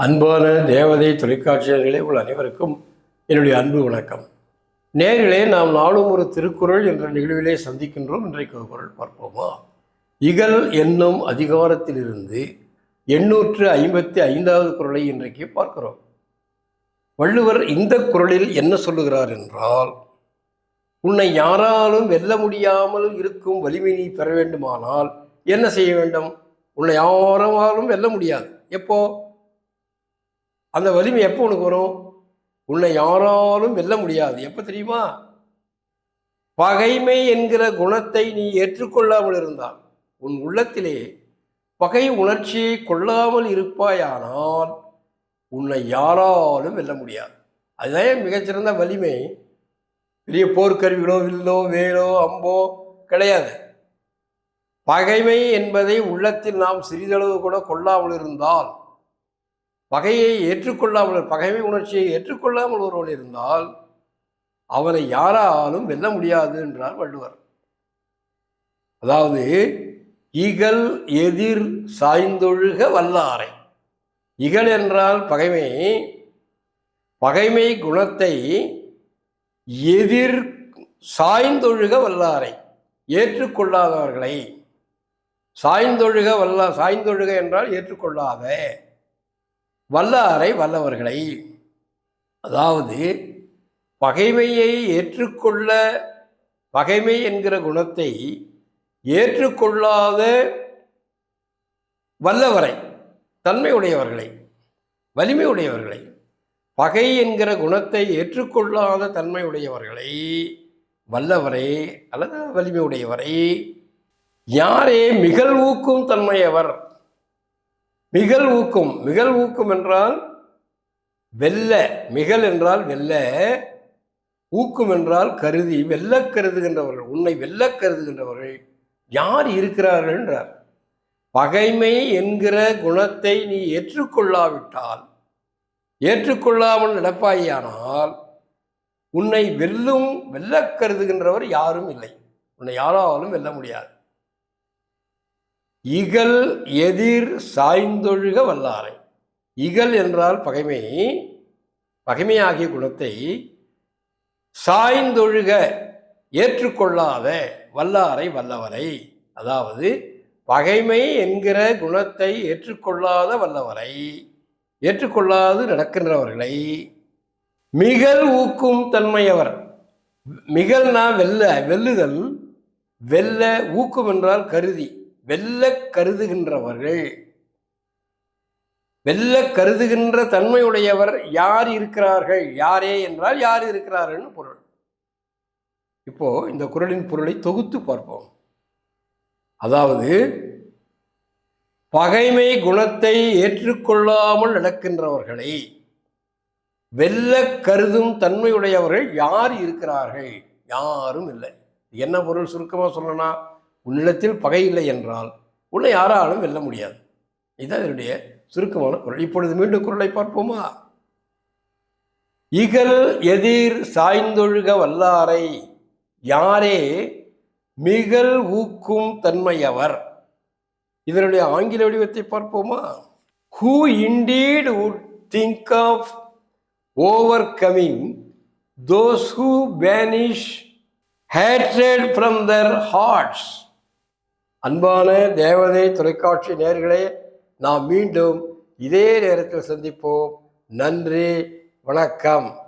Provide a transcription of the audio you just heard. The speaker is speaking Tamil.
அன்பான தேவதை தொலைக்காட்சியர்களே உள்ள அனைவருக்கும் என்னுடைய அன்பு வணக்கம். நேரிலே நாம் நாளும் ஒரு திருக்குறள் என்ற நிகழ்விலே சந்திக்கின்றோம். இன்றைக்கு ஒரு குரல் பார்ப்போமா? இகல் என்னும் அதிகாரத்திலிருந்து எண்ணூற்று ஐம்பத்தி ஐந்தாவது குரலை இன்றைக்கு பார்க்கிறோம். வள்ளுவர் இந்த குறளில் என்ன சொல்லுகிறார் என்றால் உன்னை யாராலும் வெல்ல முடியாமல் இருக்கும் வலிமை நீ பெற வேண்டுமானால் என்ன செய்ய வேண்டும்? உன்னை யாராலும் வெல்ல முடியாது. எப்போ? அந்த வலிமை எப்போ உனக்கு வரும்? உன்னை யாராலும் வெல்ல முடியாது. எப்போ தெரியுமா? பகைமை என்கிற குணத்தை நீ ஏற்றுக்கொள்ளாமல் இருந்தால் உன் உள்ளத்திலே பகை உணர்ச்சியை கொள்ளாமல் இருப்பாயானால் உன்னை யாராலும் வெல்ல முடியாது. அதுதான் மிகச்சிறந்த வலிமை. பெரிய போர்க்கருவிகளோ வில்லோ வேலோ அம்போ கிடையாது. பகைமை என்பதை உள்ளத்தில் நாம் சிறிதளவு கூட கொள்ளாமல் இருந்தால் பகையை ஏற்றுக்கொள்ளாமல் பகைமை உணர்ச்சியை ஏற்றுக்கொள்ளாமல் ஒருவன் இருந்தால் அவனை யாராலும் வெல்ல முடியாது என்றார் வள்ளுவர். அதாவது இகல் எதிர் சாய்ந்தொழுக வல்லாரை. இகல் என்றால் பகைமை பகைமை குணத்தை எதிர் சாய்ந்தொழுக வல்லாரை ஏற்றுக்கொள்ளாதவர்களை. சாய்ந்தொழுக வல்லா சாய்ந்தொழுக என்றால் ஏற்றுக்கொள்ளாத. வல்லாரை வல்லவர்களை அதாவது பகைமையை ஏற்றுக்கொள்ள பகைமை என்கிற குணத்தை ஏற்றுக்கொள்ளாத வல்லவரை தன்மை உடையவர்களை வலிமை உடையவர்களை பகை என்கிற குணத்தை ஏற்றுக்கொள்ளாத தன்மை உடையவர்களை வல்லவரை அல்லது வலிமை உடையவரை யாரே மிகழ்வூக்கும் ஊக்கும் தன்மையவர் மிகல் ஊக்கும். மிகல் ஊக்கும் என்றால் வெல்ல. மிகல் என்றால் வெல்ல. ஊக்கும் என்றால் கருதி. வெல்ல கருதுகின்றவர்கள். உன்னை வெல்ல கருதுகின்றவர்கள் யார் இருக்கிறார்கள் என்றார். பகைமை என்கிற குணத்தை நீ ஏற்றுக்கொள்ளாவிட்டால் ஏற்றுக்கொள்ளாமல் நடப்பாயானால் உன்னை வெல்லும் வெல்ல கருதுகின்றவர் யாரும் இல்லை. உன்னை யாராலும் வெல்ல முடியாது. இகல் எதிர் சாய்ந்தொழுக வல்லாரை. இகல் என்றால் பகைமை பகைமையாகிய குணத்தை சாய்ந்தொழுக ஏற்றுக்கொள்ளாத வல்லாரை வல்லவரை. அதாவது பகைமை என்கிற குணத்தை ஏற்றுக்கொள்ளாத வல்லவரை ஏற்றுக்கொள்ளாது நடக்கின்றவர்களை. மிகல் ஊக்கும் தன்மையவர். மிகல்னா வெல்ல வெல்லுதல். வெல்ல ஊக்கும் என்றால் கருதி. வெல்ல கருதுகின்றவர்கள். வெல்ல கருதுகின்ற தன்மையுடையவர் யார் இருக்கிறார்கள்? யாரே என்றால் யார் இருக்கிறார்கள்னு பொருள். இப்போ இந்த குரலின் பொருளை தொகுத்து பார்ப்போம். அதாவது பகைமை குணத்தை ஏற்றுக்கொள்ளாமல் நடக்கின்றவர்களை வெல்ல கருதும் தன்மையுடையவர்கள் யார் இருக்கிறார்கள்? யாரும் இல்லை. என்ன பொருள்? சுருக்கமாக சொல்லணும்னா உன்னிடத்தில் பகை இல்லை என்றால் உன்னை யாராலும் வெல்ல முடியாது. இதுதான் இதனுடைய சுருக்கமான குரல். இப்பொழுது மீண்டும் குரலை பார்ப்போமா? இகல் எதிர் சாய்ந்தொழுக வல்லாரை யாரே மிகல் ஊக்கும் தன்மையவர். இதனுடைய ஆங்கில வடிவத்தை பார்ப்போமா? Who indeed would think of overcoming those who banish hatred from their hearts. அன்பான தேவதை தொலைக்காட்சி நேர்களே நாம் மீண்டும் இதே நேரத்தில் சந்திப்போம். நன்றி வணக்கம்.